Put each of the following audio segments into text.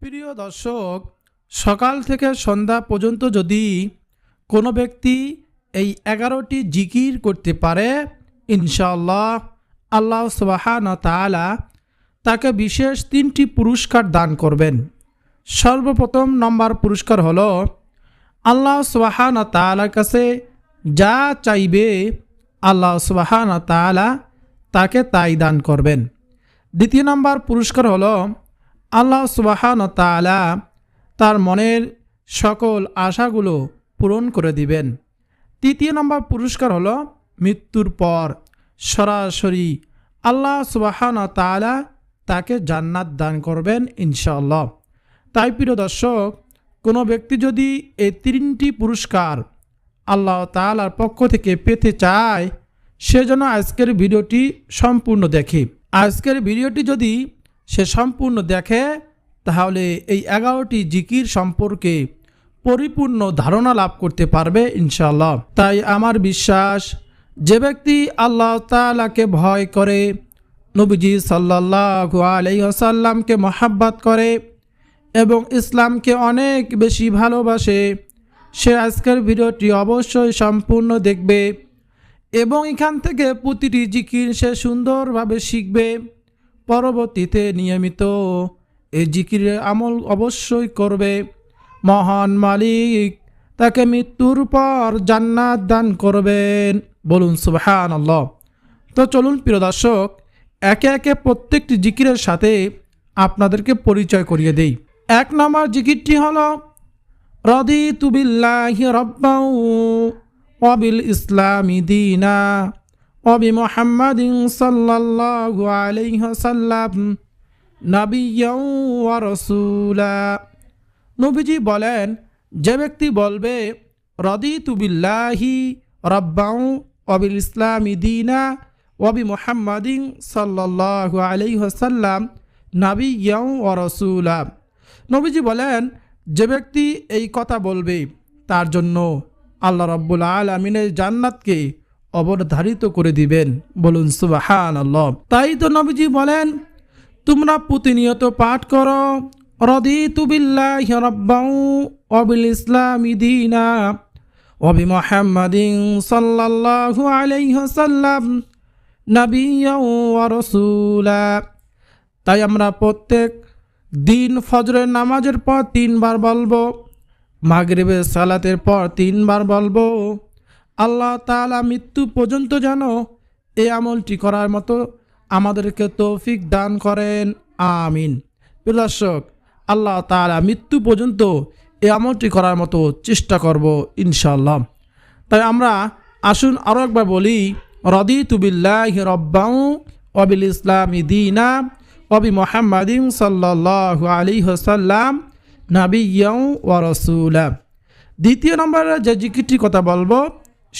প্রিয় দর্শক, সকাল থেকে সন্ধ্যা পর্যন্ত যদি কোনো ব্যক্তি এই এগারোটি জিকির করতে পারে, ইনশাআল্লাহ আল্লাহ সুবাহান তালা তাকে বিশেষ তিনটি পুরস্কার দান করবেন। সর্বপ্রথম নম্বর পুরস্কার হলো আল্লাহ সুবাহান তালার কাছে যা চাইবে আল্লাহ সুবাহান তালা তাকে তাই দান করবেন। দ্বিতীয় নম্বর পুরস্কার হলো আল্লাহ সুবাহান তালা তার মনের সকল আশাগুলো পূরণ করে দিবেন। তৃতীয় নম্বর পুরস্কার হলো মৃত্যুর পর। সরাসরি আল্লাহ সুবাহান তালা তাকে জান্নাত দান করবেন ইনশাআল্লাহ। তাই প্রিয় দর্শক, কোনো ব্যক্তি যদি এই তিনটি পুরস্কার আল্লাহ তালার পক্ষ থেকে পেতে চায় সেজন্য আজকের ভিডিওটি সম্পূর্ণ দেখে। আজকের ভিডিওটি যদি সে সম্পূর্ণ দেখে, তাহলে এই এগারোটি জিকির সম্পর্কে পরিপূর্ণ ধারণা লাভ করতে পারবে ইনশাল্লাহ তাই আমার বিশ্বাস, যে ব্যক্তি আল্লাহ তালাকে ভয় করে, নবীজি সাল্লাহ আলাইসাল্লামকে মহাব্বাত করে এবং ইসলামকে অনেক বেশি ভালোবাসে, সে আজকের ভিডিওটি অবশ্যই সম্পূর্ণ দেখবে এবং এখান থেকে প্রতিটি জিকির সে সুন্দরভাবে শিখবে। পরবর্তীতে নিয়মিত এই জিকিরের আমল অবশ্যই করবে। মহান মালিক তাকে মৃত্যুর পর জান্নাত দান করবেন। বলুন সুবহান আল্লাহ তো চলুন, প্রিয় দর্শক, একে একে প্রত্যেকটি জিকিরের সাথে আপনাদেরকে পরিচয় করিয়ে দেই। এক নম্বর জিকিরটি হলো রদি তুবিল্লাহি রব্বাউ অবিল ইসলামি দিনা। মোহাম্মদিন সাল্লাল্লাহু আলাইহি সাল্লাম নাবিয়াউ ওয়া রাসূলা নবীজি বলেন, যে ব্যক্তি বলবে রদি তুবিল্লাহি রব্বাউ অবিল ইসলামি দিনা ওবি মোহাম্মদিন সাল্লাল্লাহু আলাইহি সাল্লাম নাবিয়াউ ওয়া রাসূলা। নবীজি বলেন, যে ব্যক্তি এই কথা বলবে, তার জন্য আল্লাহ রব্বুল আলমিনের জান্নাতকে অবধারিত করে দিবেন। বলুন সুবাহান আল্লাহ তাই তো নবীজি বলেন, তোমরা প্রতিনিয়ত পাঠ করো রদি তুবিল্লাহ রব্বাউ অবিল ইসলাম দিনা অবি মোহাম্মদিন সাল্লাল্লাহু আলাইহি সাল্লাম নবিয়া ওয়া রাসূলা। তাই আমরা প্রত্যেক দিন ফজরের নামাজের পর তিনবার বলব, মাগরিবের সালাতের পর তিনবার বলব আল্লাহ তালা মৃত্যু পর্যন্ত যেন এই আমলটি করার মতো আমাদেরকে তৌফিক দান করেন। আমিন। দর্শক, আল্লাহ তালা মৃত্যু পর্যন্ত এই আমলটি করার মতো চেষ্টা করব ইনশাল্লাহ তাই আমরা আসুন আরও একবার বলি রদি তুবিল্লাহ রব্বাউ অবিল ইসলাম দিনা অবি মোহাম্মদিন সাল্লাহ আলী হাসাল্লাম নাবিয়াউ ও রসুলা দ্বিতীয় নম্বরে যে জিকিরটির কথা বলব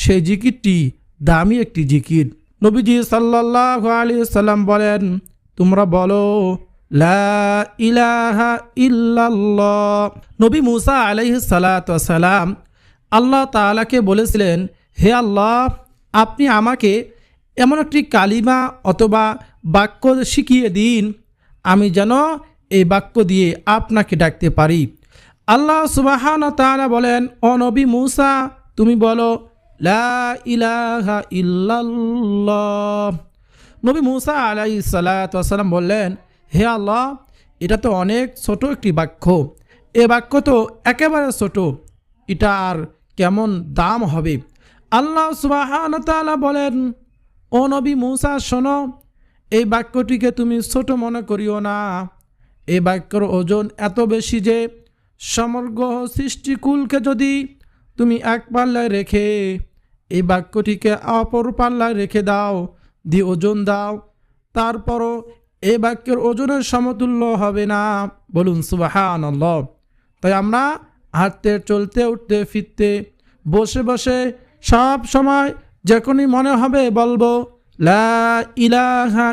সেই জিকিরটি দামি একটি জিকির। নবীজি সাল্লাহ আলী সাল্লাম বলেন, তোমরা বলো ইলাহা ইল্লাল্লাহ। নবী মুসা আলাইহ সালাম আল্লাহ তালাকে বলেছিলেন, হে আল্লাহ, আপনি আমাকে এমন একটি কালিমা অথবা বাক্য শিখিয়ে দিন, আমি যেন এই বাক্য দিয়ে আপনাকে ডাকতে পারি। আল্লাহ সুবাহান তারা বলেন, ও মূসা, তুমি বলো লা নবী মুসা আলাই সালাম বললেন, হে আল্লাহ, এটা তো অনেক ছোট একটি বাক্য। এ বাক্য তো একেবারে ছোট। এটা আর কেমন দাম হবে? আল্লাহ সুবাহান তালা বলেন, ও নবী মুসা, শোনো, এই বাক্যটিকে তুমি ছোট মনে করিও না। এই বাক্যর ওজন এত বেশি যে সমগ্র সৃষ্টিকুলকে যদি তুমি এক পাল্লায় রেখে এই বাক্যটিকে অপর পাল্লায় রেখে দাও দিয়ে ওজন দাও। তারপরও এই বাক্যের ওজনের সমতুল্য হবে না। বলুন সুবাহান তাই আমরা হাঁটতে, চলতে, উঠতে, ফিরতে, বসে বসে সব সময় যখনই মনে হবে বলব ইলাহা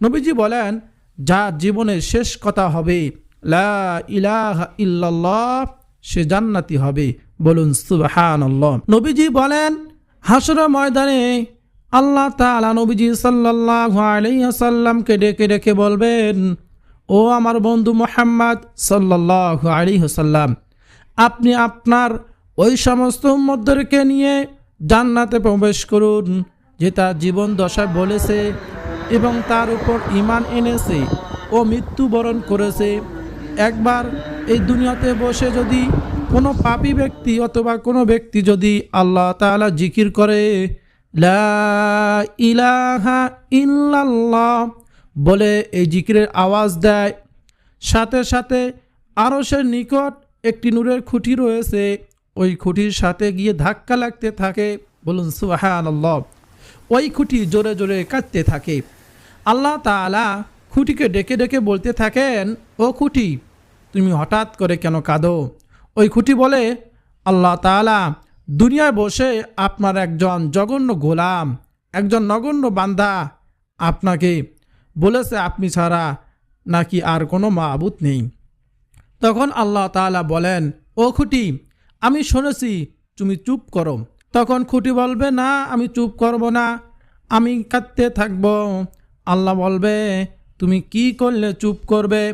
নবীজি বলেন, যা জীবনের শেষ কথা হবে, লা ইলাহা ইল্লাল্লাহ, সে জান্নাতি হবে। বলুন, সুবহানাল্লাহ। নবীজি বলেন, হাসর ময়দানে আল্লাহ তাআলা নবীজি সাল্লাল্লাহু আলাইহি সাল্লামকে ডেকে ডেকে বলবেন, ও আমার বন্ধু মোহাম্মদ সাল্লাহ আলী হোসাল্লাম আপনি আপনার ওই সমস্ত উম্মতদেরকে নিয়ে জান্নাতে প্রবেশ করুন, যে তার জীবন দশায় বলেছে এবং তার উপর ইমান এনেছে ও মৃত্যুবরণ করেছে। একবার এই দুনিয়াতে বসে যদি কোনো পাপী ব্যক্তি অথবা কোনো ব্যক্তি যদি আল্লাহ তাআলা জিকির করে, লা ইলাহা ইল্লাল্লাহ বলে এই জিকিরের আওয়াজ দেয়, সাথে সাথে আরও সে নিকট একটি নূরের খুঁটি রয়েছে, ওই খুঁটির সাথে গিয়ে ধাক্কা লাগতে থাকে, বলুন আল্লাহ ওই খুঁটি জোরে জোরে কাটতে থাকে। আল্লাহ তাআলা খুঁটিকে ডেকে ডেকে বলতে থাকেন, ও খুঁটি, তুমি হঠাৎ করে কেন কাঁদো? ওই খুঁটি বলে, আল্লাহ তাআলা দুনিয়ায় বসে আপনার একজন জঘন্য গোলাম, একজন নগণ্য বান্ধা আপনাকে বলেছে, আপনি ছাড়া নাকি আর কোনো মাবুত নেই। তখন আল্লাহ তাআলা বলেন, ও খুঁটি, আমি শুনেছি, তুমি চুপ করো। তখন খুঁটি বলবে, না, আমি চুপ করব না, আমি কাঁদতে থাকব। আল্লাহ বলবে, তুমি কি করলে চুপ করবে?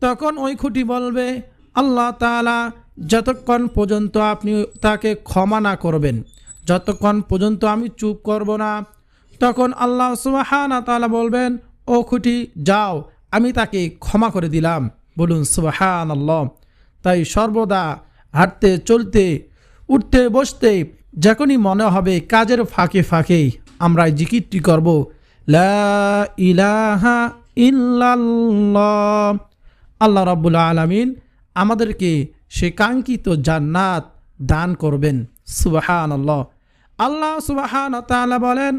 তখন ওই খুঁটি বলবে, আল্লাহ তাআলা যতক্ষণ পর্যন্ত আপনি তাকে ক্ষমা না করবেন, যতক্ষণ পর্যন্ত আমি চুপ করব না, তখন আল্লাহ সুবাহানা তালা বলবেন, ও খুঁটি, যাও, আমি তাকে ক্ষমা করে দিলাম। বলুন সুবাহান আল্লাহ তাই সর্বদা হাঁটতে, চলতে, উঠতে, বসতে, যখনই মনে হবে কাজের ফাঁকে ফাঁকে আমরা জিকিরটি করব, লা ইলাহা ইল্লাল্লাহ। আল্লাহ রাব্বুল আলামিন আমাদেরকে সে কাঙ্ক্ষিত জান্নাত দান করবেন। সুবাহান আল্লাহ আল্লাহ সুবাহান তাআলা বলেন,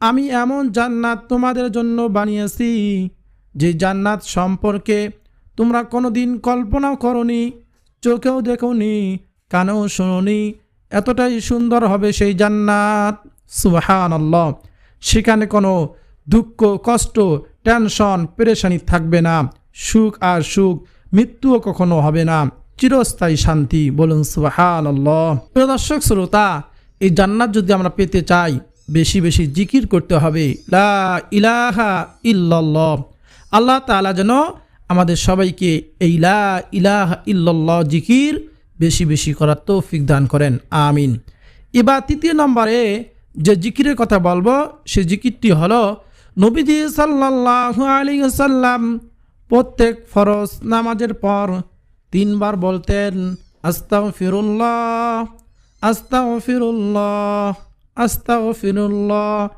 আমি এমন জান্নাত তোমাদের জন্য বানিয়েছি যে জান্নাত সম্পর্কে তোমরা কোনো দিন কল্পনাও করনি, চোখেও দেখোনি, কানেও শোনি এতটাই সুন্দর হবে সেই জান্নাত। সুবাহান আল্লাহ সেখানে কোনো দুঃখ, কষ্ট, টেনশন, পেরেশানি থাকবে না। সুখ আর সুখ মৃত্যুও কখনো হবে না। চিরস্থায়ী শান্তি, বলুন সুবাহান প্রিয় দর্শক, শ্রোতা, এই জান্নাত যদি আমরা পেতে চাই, বেশি বেশি জিকির করতে হবে। লা ইলাহা ইল্লাল্লাহ। আল্লাহ তাআলা যেন আমাদের সবাইকে এই লা ইলাহা ইল্লাল্লাহ জিকির বেশি বেশি করার তৌফিক দান করেন। আমিন। এবার তৃতীয় নম্বরে যে জিকিরের কথা বলব, সে জিকিরটি হলো, নবীজি সাল্লাল্লাহু আলাইহি সাল্লাম প্রত্যেক ফরজ নামাজের পর তিনবার বলতেন আস্তাও ফিরুল্লাহ আস্তাও ফিরুল্লাহ আস্তাও ফিরুল্লাহ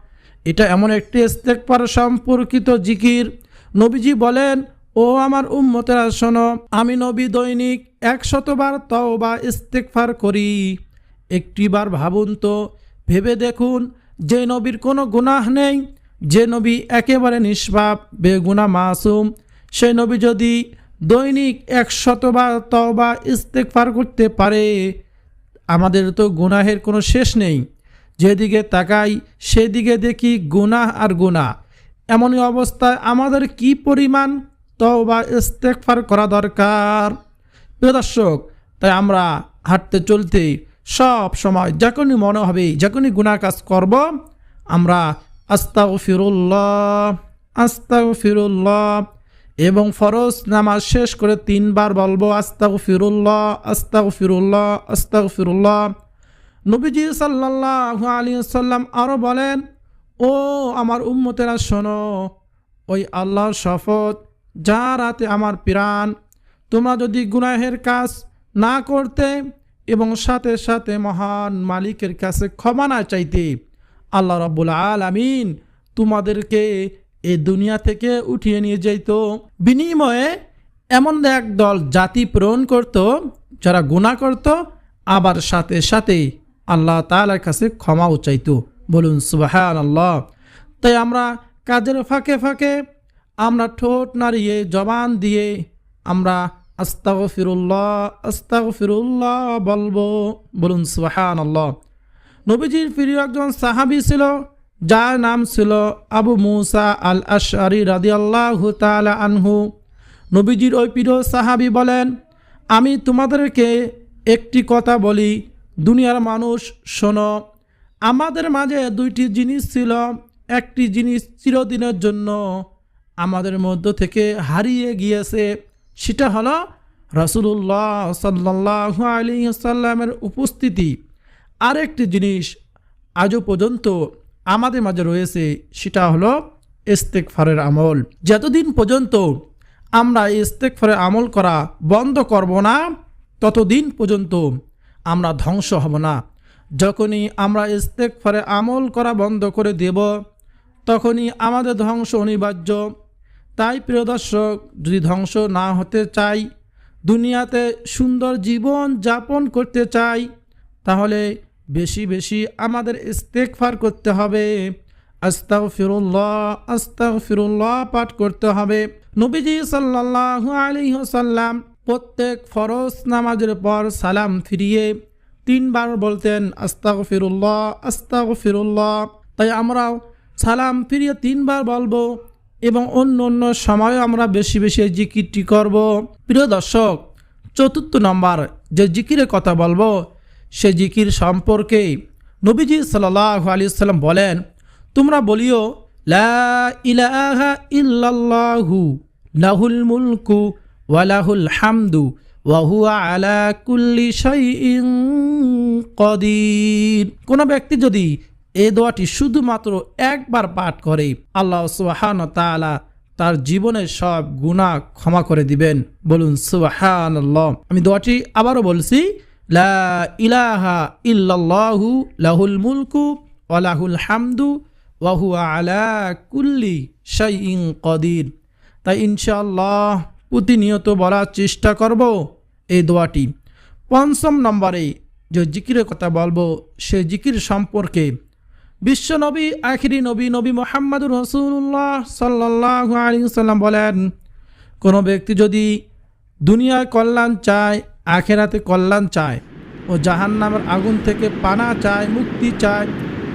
এটা এমন একটি ইস্তেকবার সম্পর্কিত জিকির। নবীজি বলেন, ও আমার উম্মতেরা, শোনো, আমি নবী দৈনিক একশতবার তওবা ইস্তেকফার করি। একটিবার ভাবুন তো, ভেবে দেখুন, যে নবীর কোনো গুনাহ নেই। যে নবী একেবারে নিষ্পাপ বেগুনা মাসুম। সেই নবী যদি দৈনিক একশতবার তওবা ইস্তেকফার করতে পারে। আমাদের তো গুনাহের কোনো শেষ নেই। যেদিকে তাকাই, সেদিকে দেখি গুনাহ আর গুনাহ। এমনই অবস্থায় আমাদের কি পরিমাণ তওবা ইস্তেকফার করা দরকার? প্রিয় দর্শক, তাই আমরা হাঁটতে চলতে সব সময় যখনই মনে হবে, যখনই গুনাহ কাজ করব, আমরা আস্তাও ফিরুল্লাহ আস্তাও ফিরুল্লাহ এবং ফরজ নামাজ শেষ করে তিনবার বলব আস্তাও ফিরুল্লাহ আস্তাও ফিরুল্লাহ আস্তাও ফিরুল্লাহ নবীজি সাল্লাহ আলী সাল্লাম আরও বলেন, ও আমার উম্মতেরা, শোনো, ওই আল্লাহর শপথ, যা রাতে আমার প্রাণ, তোমরা যদি গুনাহের কাজ না করতে এবং সাথে সাথে মহান মালিকের কাছে ক্ষমা না চাইতে, আল্লাহ রব্বুল আলামিন তোমাদেরকে এই দুনিয়া থেকে উঠিয়ে নিয়ে যেত বিনিময়ে এমন এক দল জাতি প্রেরণ করত, যারা গুণা করত, আবার সাথে সাথে আল্লাহ তালার কাছে ক্ষমাও চাইত। বলুন সুবাহান আল্লাহ তাই আমরা কাজের ফাঁকে ফাঁকে, আমরা ঠোঁট নাড়িয়ে জবান দিয়ে আমরা আস্তাগ ফিরুল্লাহ আস্তাগ ফিরুল্লাহ বলব। বলুন সুবাহান আল্লাহ নবীজির প্রিয় একজন সাহাবি ছিল যার নাম ছিল আবু মুসা আল আশারি রাদি আল্লাহ আনহু। নবীজির ওই প্রিয় সাহাবি বলেন, আমি তোমাদেরকে একটি কথা বলি, দুনিয়ার মানুষ, শোনো, আমাদের মাঝে দুইটি জিনিস ছিল। একটি জিনিস চিরদিনের জন্য আমাদের মধ্য থেকে হারিয়ে গিয়েছে, সেটা হলো রাসুলুল্লাহ সাল্লাহ আলী সাল্লামের উপস্থিতি। আরেকটি জিনিস আজও পর্যন্ত আমাদের মাঝে রয়েছে, সেটা হলো ইস্তেকফারের আমল। যতদিন পর্যন্ত আমরা ইস্তেকফারের আমল করা বন্ধ করব না, ততদিন পর্যন্ত আমরা ধ্বংস হব না। যখনই আমরা ইস্তেকফারে আমল করা বন্ধ করে দেব, তখনই আমাদের ধ্বংস অনিবার্য। তাই প্রিয় দর্শক, যদি ধ্বংস না হতে চাই, দুনিয়াতে সুন্দর জীবন যাপন করতে চাই, তাহলে বেশি বেশি আমাদের ইস্তেকফার করতে হবে। আস্তাগ ফিরুল্লাহ আস্তাগ ফিরুল্লাহ পাঠ করতে হবে। নবীজি সাল্লাহ আলিহাসাল্লাম প্রত্যেক ফরজ নামাজের পর সালাম ফিরিয়ে তিনবার বলতেন আস্তাগ ফিরুল্লাহ আস্তাগ ফিরুল্লাহ তাই আমরাও সালাম ফিরিয়ে তিনবার বলব এবং অন্য অন্য সময়ও আমরা বেশি বেশি জিকিরটি করব। প্রিয় দর্শক, চতুর্থ নম্বর যে জিকিরের কথা বলব সে জিকির সম্পর্কে নবীজি সাল্লাহ আলি সাল্লাম বলেন, তোমরা বলিও, লা ইলাহা ইল্লাল্লাহু লাহুল মুলকু ওয়ালাহুল হামদু ওয়াহুয়া কোনো ব্যক্তি যদি এ দোয়াটি শুধুমাত্র একবার পাঠ করে, আল্লাহ সুবাহান তাআলা তার জীবনের সব গুনাহ ক্ষমা করে দিবেন। বলুন সুবাহান আমি দোয়াটি আবারও বলছি লা ইলাহা লাহুল হামদু ওয়াহুয়া আলা কুল্লি তাই প্রতিনিয়ত বলার চেষ্টা করব এই দোয়াটি। পঞ্চম নম্বরে যে জিকিরের কথা বলব, সে জিকির সম্পর্কে। বিশ্বনবী আখিরি নবী নবী মোহাম্মদুর রসুল্লাহ সাল্লাহ আলী সাল্লাম বলেন, কোনো ব্যক্তি যদি দুনিয়ায় কল্যাণ চায় আখেরাতে কল্যাণ চায় ও জাহান নামের আগুন থেকে পানা চায়, মুক্তি চায়।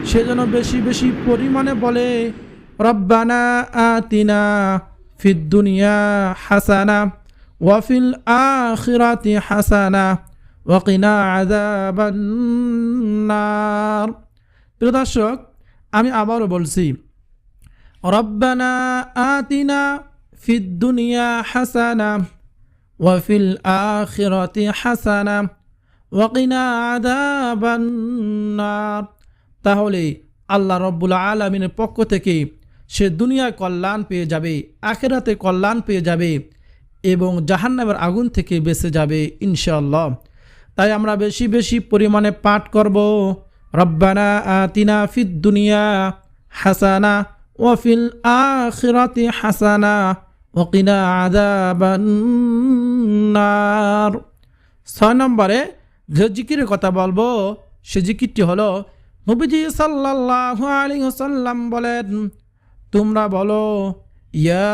সে যেন বেশি বেশি পরিমাণে বলে, রব্বানা আতিনা ফিদ দুনিয়া হাসানা ওয়াফিল আখিরাতি হাসানা ওয়াকিনা আযাবান্নার প্রিয় দর্শক, আমি আবারও বলছি, রব্বানা আতিনা ফিদ দুনিয়া হাসানা ওয়াফিল আখিরাতি হাসানা ওয়াকিনা আযাবান্নার তাহলে আল্লাহ রব্বুল আলমিনের পক্ষ থেকে সে দুনিয়ায় কল্যাণ পেয়ে যাবে, আখেরাতে কল্যাণ পেয়ে যাবে এবং জাহান্নামের আগুন থেকে বেঁচে যাবে ইনশাল্লাহ তাই আমরা বেশি বেশি পরিমাণে পাঠ করব, রব্বানা আতিনা ফিদ দুনিয়া হাসানা ওয়াফিল আখিরাতি হাসানা ওকিনা ছয় নম্বরে, যে জিকিরের কথা বলব, সে জিকিরটি হলো, নবীজি সাল্লাহ আলী সাল্লাম বলেন, তোমরা বলো, ইয়া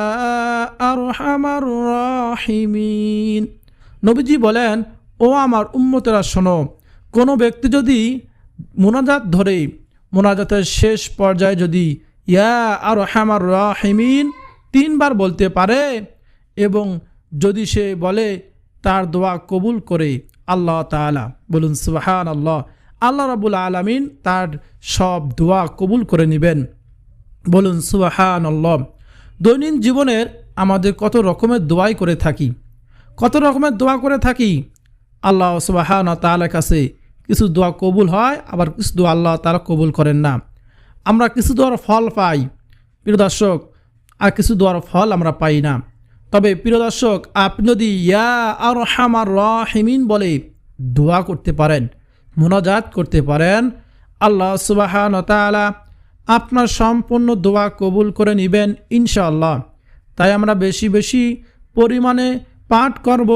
আর নবীজি বলেন, ও আমার উম্মতেরা, শোনো, কোনো ব্যক্তি যদি মোনাজাত ধরে, মোনাজাতের শেষ পর্যায়ে যদি, ইয়া আর হামার রাহিমিন তিনবার বলতে পারে এবং যদি সে বলে, তার দোয়া কবুল করে আল্লাহ তালা বলুন সুবাহান আল্লাহ আল্লাহ রাবুল আলমিন তার সব দোয়া কবুল করে নেবেন। বলুন সুবাহান আল্লাহ দৈনিক জীবনের আমাদের কত রকমের দোয়াই করে থাকি। কত রকমের দোয়া করে থাকি? আল্লাহ সুবাহান তালার কাছে কিছু দোয়া কবুল হয়, আবার কিছু দোয়া আল্লাহ তারা কবুল করেন না। আমরা কিছু দোয়ার ফল পাই। প্রিয় দর্শক আর কিছু দোয়ার ফল আমরা পাই না। তবে প্রিয় দর্শক, আপনি যদি ইয়া আর হামার রহিমিন বলে দোয়া করতে পারেন, মোনাজাত করতে পারেন, আল্লাহ সুবাহান তালা আপনার সম্পূর্ণ দোয়া কবুল করে নেবেন ইনশাআল্লাহ। তাই আমরা বেশি বেশি পরিমাণে পাঠ করব,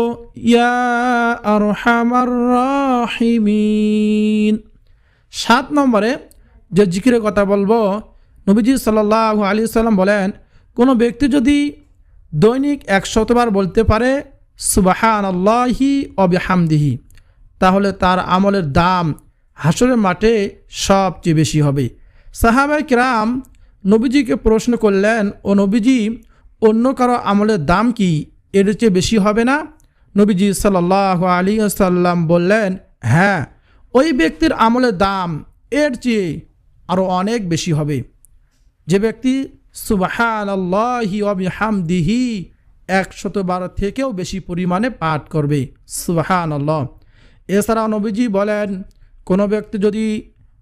ইয়া আর হামার রাহিমিন। সাত নম্বরে যে জিকিরের কথা বলব, নবীজি সাল্লাহ আলী সাল্লাম বলেন কোনো ব্যক্তি যদি দৈনিক একশতবার বলতে পারে সুবাহান আল্লাহি অবহামদিহি তাহলে তার আমলের দাম হাসরের মাঠে সবচেয়ে বেশি হবে। সাহাবাই কিরাম নবীজিকে প্রশ্ন করলেন, ও নবীজি, অন্য কারও আমলের দাম কি এর চেয়ে বেশি হবে না? নবীজি সাল্লাহ আলী সাল্লাম বললেন হ্যাঁ ওই ব্যক্তির আমলের দাম এর চেয়ে আরও অনেক বেশি হবে। যে ব্যক্তি সুবাহান হামদিহি একশতবার থেকেও বেশি পরিমাণে পাঠ করবে। সুবাহান আল্লাহ এছাড়া নবীজি বলেন, কোনো ব্যক্তি যদি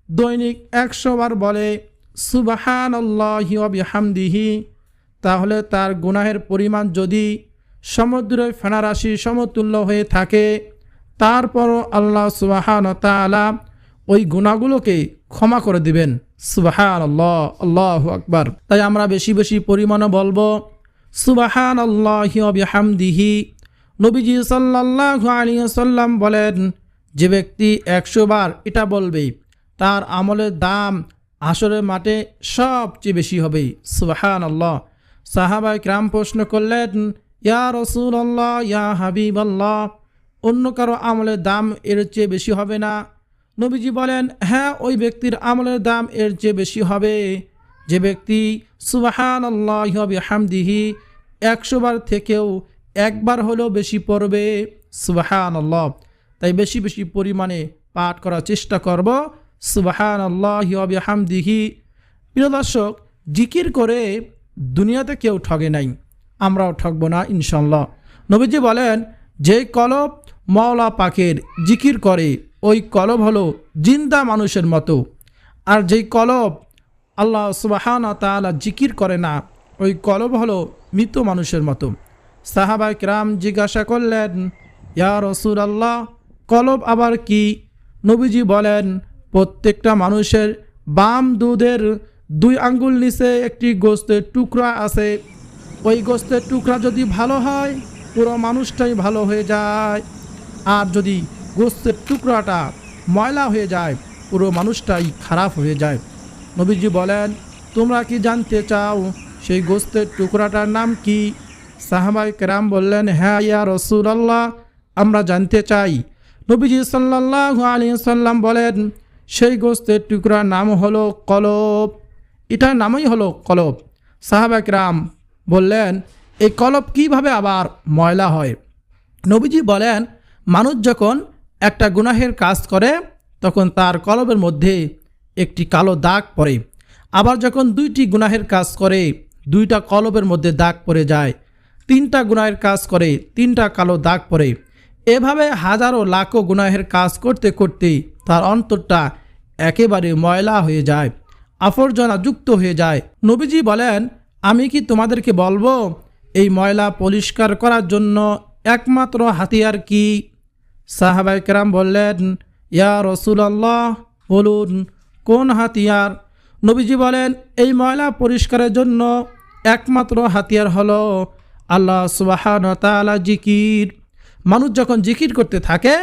দৈনিক একশো বার বলে সুবাহান আল্লাহি হামদিহি তাহলে তার গুনাহের পরিমাণ যদি সমুদ্রের ফেনারাশি সমতুল্য হয়ে থাকে, তারপরও আল্লাহ সুবাহান তালা ওই গুণাগুলোকে ক্ষমা করে দিবেন। সুবাহান আল্লাহ আল্লাহ আকবার। তাই আমরা বেশি বেশি পরিমাণে বলব সুবাহান আল্লাহ হামদিহি নবীজি সাল্লাহ আলী সাল্লাম বলেন, যে ব্যক্তি একশো বার এটা বলবে, তার আমলের দাম আসরের মাঠে সবচেয়ে বেশি হবে। সুবাহান আল্লাহ সাহাবাই ক্রাম প্রশ্ন করলেন, ইয়া রসুল আল্লাহ ইয়া হাবিব আল্লাহ অন্য কারও আমলের দাম এর চেয়ে বেশি হবে না? নবীজি বলেন হ্যাঁ ওই ব্যক্তির আমলের দাম এর চেয়ে বেশি হবে। যে ব্যক্তি সুবাহান আল্লাহ হামদিহি একশো বার থেকেও একবার হলেও বেশি পড়বে সুবাহান আল্লাহ তাই বেশি বেশি পরিমাণে পাঠ করার চেষ্টা করব সুবাহান আল্লাহ হামদিহি প্রিয় দর্শক, জিকির করে দুনিয়াতে কেউ ঠগে নাই, আমরাও ঠকবো না ইনশাল্লাহ নবীজি বলেন, যে কলব মওলা পাকের জিকির করে ওই কলব হলো জিন্দা মানুষের মতো। আর যেই কলব আল্লাহ সুবাহান তালা জিকির করে না, ওই কলব হলো মৃত মানুষের মতো। সাহাবাই রাম জিজ্ঞাসা করলেন, ইয়া রসুল আল্লাহ কলব আবার কি? নবীজি বলেন, প্রত্যেকটা মানুষের বাম দুধের দুই আঙ্গুল নিচে একটি গোস্তের টুকরা আছে। ওই গোস্তের টুকরা যদি ভালো হয়, পুরো মানুষটাই ভালো হয়ে যায়। আর যদি গোস্তের টুকরাটা ময়লা হয়ে যায়, পুরো মানুষটাই খারাপ হয়ে যায়। নবীজি বলেন, তোমরা কি জানতে চাও সেই গোস্তের টুকরাটার নাম কি? সাহাবাই কেরাম বললেন হ্যাঁ ইয়া রসুল আল্লাহ আমরা জানতে চাই। নবীজি সাল্লাহ আলী সাল্লাম বলেন, সেই গোস্তের টুকরার নাম হলো কলব। এটার নামই হলো কলব। সাহাবাক রাম বললেন, এই কলব কীভাবে আবার ময়লা হয়? নবীজি বলেন, মানুষ যখন একটা গুনাহের কাজ করে, তখন তার কলবের মধ্যে একটি কালো দাগ পড়ে। আবার যখন দুইটি গুনাহের কাজ করে, দুইটা কলবের মধ্যে দাগ পড়ে যায়। তিনটা গুনাহের কাজ করে, তিনটা কালো দাগ পড়ে। এভাবে হাজারো লাখো গুনাহের কাজ করতে করতে তার অন্তরটা একেবারে ময়লা হয়ে যায়, আবর্জনা যুক্ত হয়ে যায়। নবীজি বলেন, আমি কি তোমাদেরকে বলব, এই ময়লা পরিষ্কার করার জন্য একমাত্র হাতিয়ার কি? সাহাবাই কেরাম বললেন, ইয়া রসুল আল্লাহ বলুন, কোন হাতিয়ার? নবীজি বলেন, এই ময়লা পরিষ্কারের জন্য একমাত্র হাতিয়ার হলো আল্লাহ সুবাহান তালা জিকির। মানুষ যখন জিকির করতে থাকে,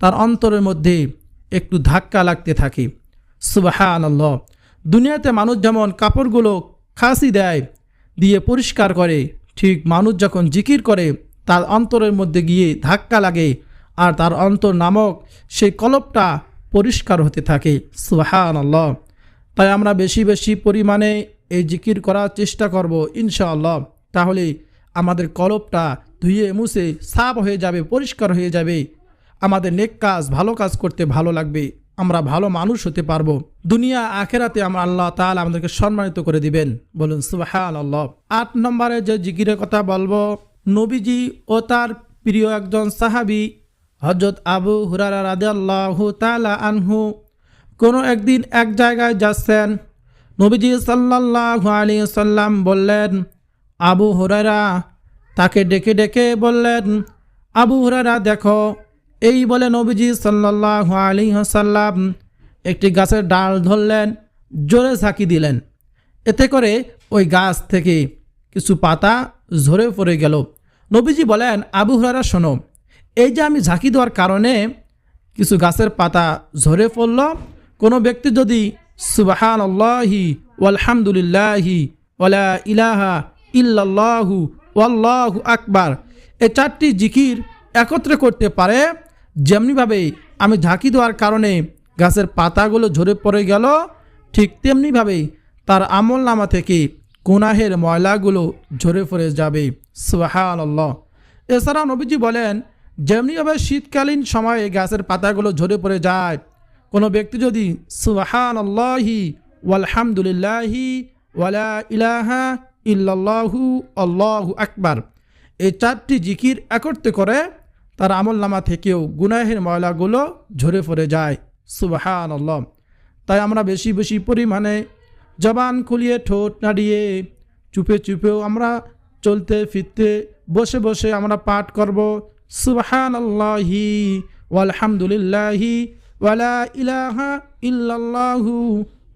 তার অন্তরের মধ্যে একটু ধাক্কা লাগতে থাকে। সুবাহান আল্লাহ দুনিয়াতে মানুষ যেমন কাপড়গুলো খাসি দেয়, দিয়ে পরিষ্কার করে, ঠিক মানুষ যখন জিকির করে, তার অন্তরের মধ্যে গিয়ে ধাক্কা লাগে আর তার অন্তর নামক সেই কলপটা পরিষ্কার হতে থাকে। সুহান আল্লাহ তাই আমরা বেশি বেশি পরিমাণে এই জিকির করার চেষ্টা করব ইনশাআল্লাহ। তাহলে আমাদের কলপটা ধুয়ে মুছে সাফ হয়ে যাবে, পরিষ্কার হয়ে যাবে। আমাদের নেক কাজ, ভালো কাজ করতে ভালো লাগবে। আমরা ভালো মানুষ হতে পারব। দুনিয়া, আখেরাতে আমরা আল্লাহ তাহলে আমাদেরকে সম্মানিত করে দিবেন। বলুন সুবাহান আল্লাহ আট নম্বরে যে জিকিরের কথা বলব, নবীজি ও তার প্রিয় একজন সাহাবি হজরত আবু হুরারা রাদে আল্লাহ তালা আনহু কোনো একদিন এক জায়গায় যাচ্ছেন। নবীজি সাল্লাহ আলী সাল্লাম বললেন, আবু হুরারা তাকে ডেকে ডেকে বললেন, আবু হুরারা দেখো, এই বলে নবীজি সাল্লাহ আলী সাল্লাম একটি গাছের ডাল ধরলেন, জোরে ঝাঁকি দিলেন। এতে করে ওই গাছ থেকে কিছু পাতা ঝরে পড়ে গেল। নবীজি বলেন, আবু হুরারা শোনো এই যে আমি ঝাঁকি দেওয়ার কারণে কিছু গাছের পাতা ঝরে পড়ল, কোনো ব্যক্তি যদি সুবাহান আল্লাহি ওয়ালহামদুলিল্লাহি ওলা ইলাহা ইল্লাল্লাহু ওয়াল্লাহু আকবার এই চারটি জিকির একত্রে করতে পারে, যেমনিভাবে আমি ঝাঁকি দেওয়ার কারণে গাছের পাতাগুলো ঝরে পড়ে গেল, ঠিক তেমনিভাবে তার আমল নামা থেকে গুনাহের ময়লাগুলো ঝরে পড়ে যাবে আল্লাহ এছাড়া নবীজি বলেন যেমনিভাবে শীতকালীন সময়ে গাছের পাতাগুলো ঝরে পড়ে যায়, কোনো ব্যক্তি যদি সুবাহান আল্লাহি ওয়ালহামদুলিল্লাহি ওয়ালা ইলাহা ইল্লাল্লাহু আল্লাহু আকবার, এই চারটি জিকির একত্রে করে তার আমল নামা থেকেও গুনাহের ময়লাগুলো ঝরে পড়ে যায় সুবাহান আল্লাহ তাই আমরা বেশি বেশি পরিমাণে জবান খুলিয়ে, ঠোঁট নাড়িয়ে, চুপে চুপেও আমরা চলতে ফিরতে বসে বসে আমরা পাঠ করব সুবাহান আল্লাহি ওয়ালহামদুলিল্লাহি ওয়ালা ইলাহা ইল্লাল্লাহু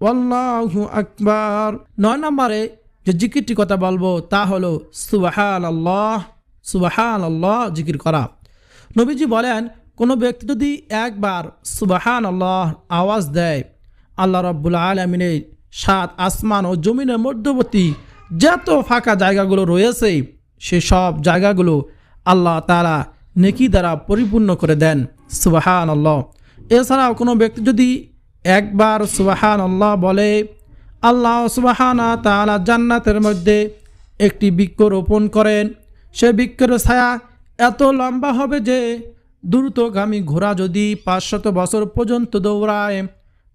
ওয়াল্লাহু আকবার। নয় নম্বরে যে জিকিরটি কথা বলব তা হলো সুবাহান আল্লাহ সুবাহান আল্লাহ জিকির করা। নবীজি বলেন, কোনো ব্যক্তি যদি একবার সুবাহান আল্লাহ আওয়াজ দেয়, আল্লাহ রব্বুল আলমিনের সাত আসমান ও জমিনের মধ্যবর্তী যত ফাঁকা জায়গাগুলো রয়েছে, সে সব জায়গাগুলো আল্লাহ তালা নেকি দ্বারা পরিপূর্ণ করে দেন। সুবাহান আল্লাহ এছাড়াও কোনো ব্যক্তি যদি একবার সুবাহান আল্লাহ বলে, আল্লাহ সুবাহানা তালা জান্নাতের মধ্যে একটি বৃক্ষ রোপণ করেন। সে বৃক্ষের ছায়া এত লম্বা হবে যে দ্রুতগামী ঘোড়া যদি পাঁচশত বছর পর্যন্ত দৌড়ায়,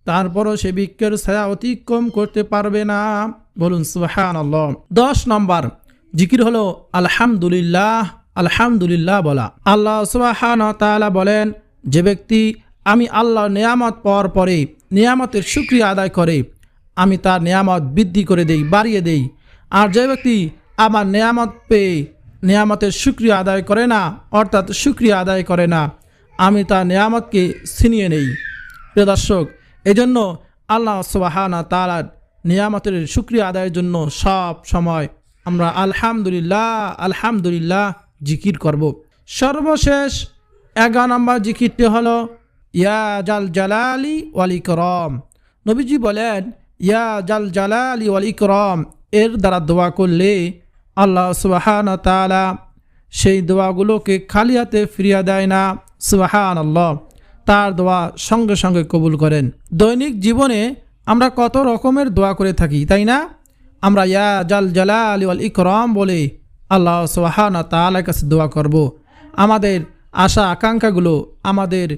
তারপরও সে বৃক্ষের ছায়া অতিক্রম করতে পারবে না। বলুন সুহান দশ নম্বর জিকির হলো, আলহামদুলিল্লাহ। আলহামদুলিল্লাহ বলা। আল্লাহ সুবাহান তালা বলেন, যে ব্যক্তি আমি আল্লাহর নিয়ামত পাওয়ার পরে নিয়ামতের সুক্রিয়া আদায় করে, আমি তার নিয়ামত বৃদ্ধি করে দেই, বাড়িয়ে দেই। আর যে ব্যক্তি আমার নিয়ামত পেয়ে নিয়ামতের সুক্রিয়া আদায় করে না, অর্থাৎ সুক্রিয়া আদায় করে না, আমি তার নিয়ামতকে ছিনিয়ে নেই। প্রিয় দর্শক, এজন্য আল্লাহ সুবাহানা তালার নিয়ামতের সুক্রিয়া আদায়ের জন্য সব সময় আমরা আলহামদুলিল্লাহ আলহামদুলিল্লাহ জিকির করব। সর্বশেষ এগারো নম্বর জিকিরটি হলো, ইয়া জাল জালালি ওয়ালি করম নবীজি বলেন, ইয়া জাল জালালি ওয়ালি করম এর দ্বারা দোয়া করলে আল্লাহ সুবাহান তালা সেই দোয়াগুলোকে খালি হাতে ফিরিয়ে দেয় না। সুবাহান আল্লাহ তার দোয়া সঙ্গে সঙ্গে কবুল করেন। দৈনিক জীবনে আমরা কত রকমের দোয়া করে থাকি, তাই না? আমরা ইয়া জাল জালাল ইকরাম বলে আল্লাহ সুবাহানা তালার কাছে দোয়া করব। আমাদের আশা, আকাঙ্ক্ষাগুলো, আমাদের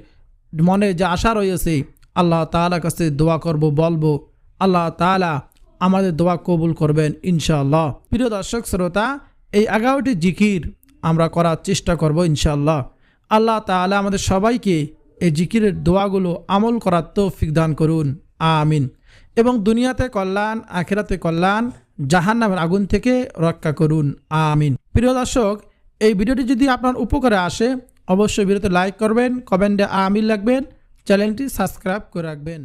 মনে যে আশা রয়েছে, আল্লাহ তালার কাছে দোয়া করব, বলব, আল্লাহ তালা আমাদের দোয়া কবুল করবেন ইনশাআল্লাহ। প্রিয় দর্শক, শ্রোতা, এই এগারোটি জিকির আমরা করার চেষ্টা করব ইনশাআল্লাহ। আল্লাহ তালা আমাদের সবাইকে এই জিকিরের দোয়াগুলো আমল করার তৌফিক দান করুন। আমিন। এবং দুনিয়াতে কল্যাণ, আখেরাতে কল্যাণ জাহান্নামের আগুন থেকে রক্ষা করুন। আমিন। প্রিয় দর্শক, এই ভিডিওটি যদি আপনার উপকারে আসে, অবশ্যই ভিডিওতে লাইক করবেন, কমেন্টে আমিন লাগবেন চ্যানেলটি সাবস্ক্রাইব করে রাখবেন।